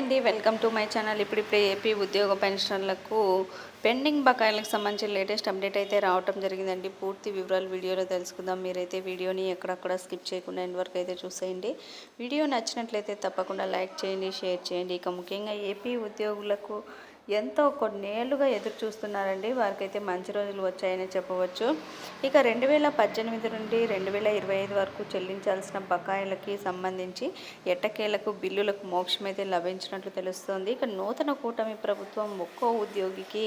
అండి welcome to my channel. ఇప్పుడు ఇప్పుడు ఏపీ ఉద్యోగ పెన్షన్లకు పెండింగ్ బకాయిలకు సంబంధించిన లేటెస్ట్ అప్డేట్ అయితే రావటం జరిగిందండి. పూర్తి వివరాలు వీడియోలో తెలుసుకుందాం. మీరైతే వీడియోని ఎక్కడక్కడ స్కిప్ చేయకుండా ఎండ్ వరకు అయితే చూసేయండి. వీడియో నచ్చినట్లయితే తప్పకుండా లైక్ చేయండి షేర్ చేయండి. ఇక ముఖ్యంగా ఏపీ ఉద్యోగులకు ఎంతో కొన్నేళ్ళుగా ఎదురు చూస్తున్నారండి వారికైతే మంచి రోజులు వచ్చాయని చెప్పవచ్చు. ఇక రెండు వేల పద్దెనిమిది నుండి రెండు వేల ఇరవై ఐదు వరకు చెల్లించాల్సిన బకాయిలకి సంబంధించి ఎట్టకేలకు బిల్లులకు మోక్షమైతే లభించినట్లు తెలుస్తోంది. ఇక నూతన కూటమి ప్రభుత్వం ఒక్కో ఉద్యోగికి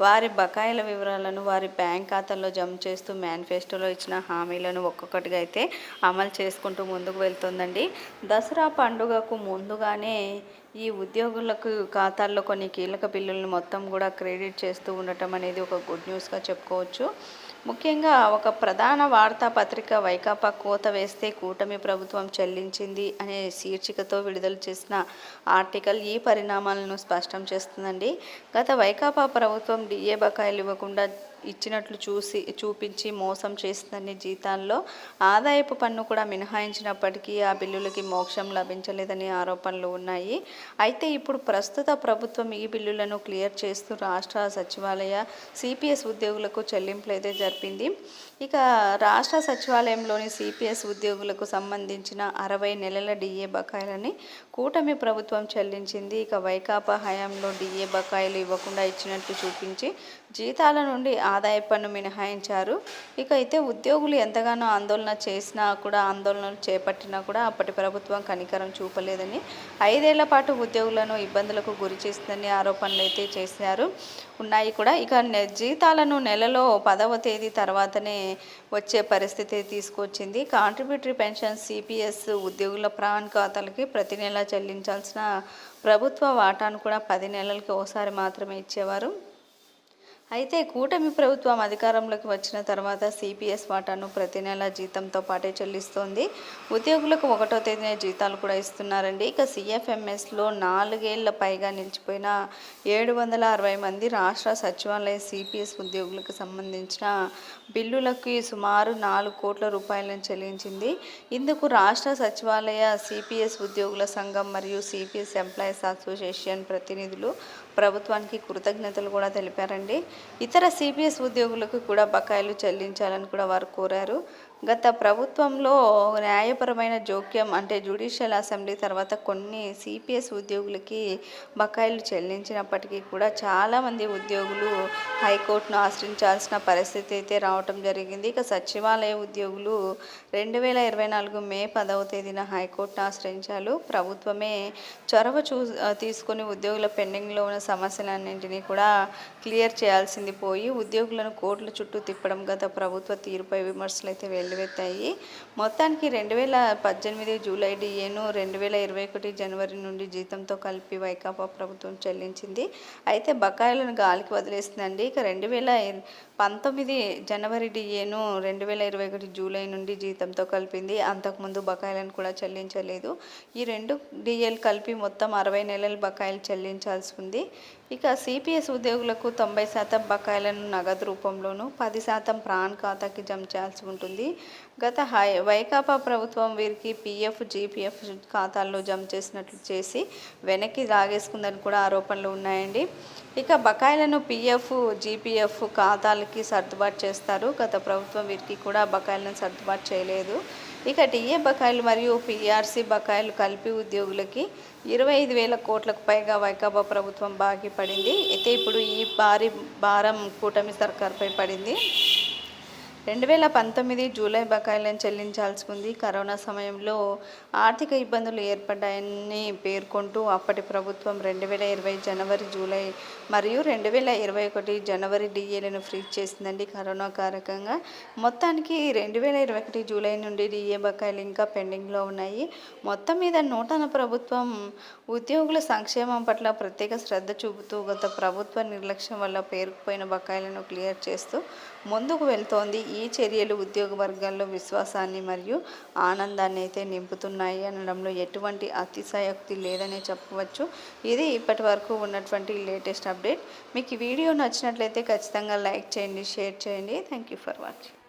వారి బకాయిల వివరాలను వారి బ్యాంక్ ఖాతాల్లో జమ చేస్తూ మేనిఫెస్టోలో ఇచ్చిన హామీలను ఒక్కొక్కటిగా అయితే అమలు చేసుకుంటూ ముందుకు వెళ్తుందండి. దసరా పండుగకు ముందుగానే ఈ ఉద్యోగులకు ఖాతాల్లో కొన్ని కీలక బిల్లులను మొత్తం కూడా క్రెడిట్ చేస్తూ ఉండటం అనేది ఒక గుడ్ న్యూస్గా చెప్పుకోవచ్చు. ముఖ్యంగా ఒక ప్రధాన వార్తాపత్రిక వైకాపా కోత వేస్తే కూటమి ప్రభుత్వం చెల్లించింది అనే శీర్షికతో విడుదల చేసిన ఆర్టికల్ ఈ పరిణామాలను స్పష్టం చేస్తుందండి. గత వైకాపా ప్రభుత్వం డిఏ బకాయిలు ఇవ్వకుండా ఇచ్చినట్లు చూసి చూపించి మోసం చేస్తుందని జీతాల్లో. ఆదాయపు పన్ను కూడా మినహాయించినప్పటికీ ఆ బిల్లులకి మోక్షం లభించలేదని ఆరోపణలు ఉన్నాయి. అయితే ఇప్పుడు ప్రస్తుత ప్రభుత్వం ఈ బిల్లులను క్లియర్ చేస్తూ రాష్ట్ర సచివాలయ సిపిఎస్ ఉద్యోగులకు చెల్లింపులు అయితే జరిపింది. ఇక రాష్ట్ర సచివాలయంలోని సిపిఎస్ ఉద్యోగులకు సంబంధించిన అరవై నెలల డిఏ బకాయిలని కూటమి ప్రభుత్వం చెల్లించింది. ఇక వైకాపా హయాంలో డిఏ బకాయిలు ఇవ్వకుండా ఇచ్చినట్లు చూపించి జీతాల నుండి ఆదాయ పన్ను మినహాయించారు. ఇక అయితే ఉద్యోగులు ఎంతగానో ఆందోళన చేసినా కూడా ఆందోళనలు చేపట్టినా కూడా అప్పటి ప్రభుత్వం కనికరం చూపలేదని ఐదేళ్ళ పాటు ఉద్యోగులను ఇబ్బందులకు గురి చేస్తుందని ఆరోపణలు అయితే చేశారు. ఉన్నాయి కూడా. ఇక జీతాలను నెలలో పదవ తేదీ తర్వాతనే వచ్చే పరిస్థితి తీసుకొచ్చింది. కాంట్రిబ్యూటరీ పెన్షన్ సిపిఎస్ ఉద్యోగుల ప్రాణ్ ఖాతాలకి ప్రతి నెల చెల్లించాల్సిన ప్రభుత్వ వాటాను కూడా పది నెలలకి ఒకసారి మాత్రమే ఇచ్చేవారు. అయితే కూటమి ప్రభుత్వం అధికారంలోకి వచ్చిన తర్వాత సిపిఎస్ వాటాను ప్రతి నెల జీతంతో పాటే చెల్లిస్తోంది. ఉద్యోగులకు ఒకటో తేదీన జీతాలు కూడా ఇస్తున్నారండి. ఇక సిఎఫ్ఎంఎస్లో నాలుగేళ్ళ పైగా నిలిచిపోయిన ఏడు వందల అరవై మంది రాష్ట్ర సచివాలయ సిపిఎస్ ఉద్యోగులకు సంబంధించిన బిల్లులకి సుమారు నాలుగు కోట్ల రూపాయలను చెల్లించింది. ఇందుకు రాష్ట్ర సచివాలయ సిపిఎస్ ఉద్యోగుల సంఘం మరియు సిపిఎస్ ఎంప్లాయీస్ అసోసియేషన్ ప్రతినిధులు ప్రభుత్వానికి కృతజ్ఞతలు కూడా తెలిపారండి. ఇతర సిపిఎస్ ఉద్యోగులకు కూడా బకాయిలు చెల్లించాలని కూడా వారు కోరారు. గత ప్రభుత్వంలో న్యాయపరమైన జోక్యం అంటే జ్యుడిషియల్ అసెంబ్లీ తర్వాత కొన్ని సిపిఎస్ ఉద్యోగులకి బకాయిలు చెల్లించినప్పటికీ కూడా చాలామంది ఉద్యోగులు హైకోర్టును ఆశ్రయించాల్సిన పరిస్థితి అయితే రావటం జరిగింది. ఇక సచివాలయ ఉద్యోగులు రెండు వేల ఇరవై నాలుగు మే పదవ తేదీన హైకోర్టును ఆశ్రయించారు. ప్రభుత్వమే చొరవ చూ తీసుకుని ఉద్యోగుల పెండింగ్లో ఉన్న సమస్యలన్నింటినీ కూడా క్లియర్ చేయాల్సింది పోయి ఉద్యోగులను కోర్టుల చుట్టూ తిప్పడం గత ప్రభుత్వ తీరుపై విమర్శలు అయితే వెల్లువెత్తాయి మొత్తానికి రెండు వేల పద్దెనిమిది జూలై డిఏను రెండు వేల ఇరవై ఒకటి జనవరి నుండి జీతంతో కలిపి వైకాపా ప్రభుత్వం చెల్లించింది. అయితే బకాయిలను గాలికి వదిలేస్తుందండి ఇక రెండు వేల పంతొమ్మిది జనవరి డిఏను రెండు వేల ఇరవై ఒకటి జూలై నుండి జీతంతో కలిపింది. అంతకుముందు బకాయిలను కూడా చెల్లించలేదు. ఈ రెండు డిఏలు కలిపి మొత్తం అరవై నెలల బకాయిలు చెల్లించాల్సి ఉంది. ఇక సిపిఎస్ ఉద్యోగులకు తొంభై శాతం బకాయిలను నగదు రూపంలోనూ పది శాతం ప్రాణ్ ఖాతాకి జమ చేయాల్సి ఉంటుంది. గత హై వైకాపా ప్రభుత్వం వీరికి పిఎఫ్ జీపీఎఫ్ ఖాతాల్లో జమ చేసినట్లు చేసి వెనక్కి లాగేసుకుందని కూడా ఆరోపణలు ఉన్నాయండి. ఇక బకాయిలను పిఎఫ్ జీపీఎఫ్ ఖాతాలకి సర్దుబాటు చేస్తారు. గత ప్రభుత్వం వీరికి కూడా బకాయిలను సర్దుబాటు చేయలేదు. ఇక టీఏ బకాయిలు మరియు పీఆర్సీ బకాయిలు కలిపి ఉద్యోగులకి ఇరవై ఐదు వేల కోట్లకు పైగా వైకాపా ప్రభుత్వం బాకీ పడింది. అయితే ఇప్పుడు ఈ భారీ భారం కూటమి సర్కార్పై పడింది. రెండు వేల పంతొమ్మిది జూలై బకాయిలను చెల్లించాల్సి ఉంది కరోనా సమయంలో ఆర్థిక ఇబ్బందులు ఏర్పడ్డాయని పేర్కొంటూ అప్పటి ప్రభుత్వం రెండు వేల ఇరవై జనవరి జూలై మరియు రెండు వేల ఇరవై ఒకటి జనవరి డిఏలను ఫ్రీజ్ చేసిందండి. కరోనా కారకంగా మొత్తానికి రెండు వేల ఇరవై ఒకటి జూలై నుండి డిఏ బకాయిలు ఇంకా పెండింగ్లో ఉన్నాయి. మొత్తం మీద నూతన ప్రభుత్వం ఉద్యోగుల సంక్షేమం పట్ల ప్రత్యేక శ్రద్ధ చూపుతూ గత ప్రభుత్వ నిర్లక్ష్యం వల్ల పేరుకుపోయిన బకాయిలను క్లియర్ చేస్తూ ముందుకు వెళ్తోంది. ఈ చర్యలు ఉద్యోగ వర్గాల్లో విశ్వాసాన్ని మరియు ఆనందాన్ని అయితే నింపుతున్నాయి అనడంలో ఎటువంటి అతిశయోక్తి లేదనే చెప్పవచ్చు. ఇది ఇప్పటి వరకు ఉన్నటువంటి లేటెస్ట్ అప్డేట్. మీకు ఈ వీడియో నచ్చినట్లయితే ఖచ్చితంగా లైక్ చేయండి షేర్ చేయండి. Thank you for watching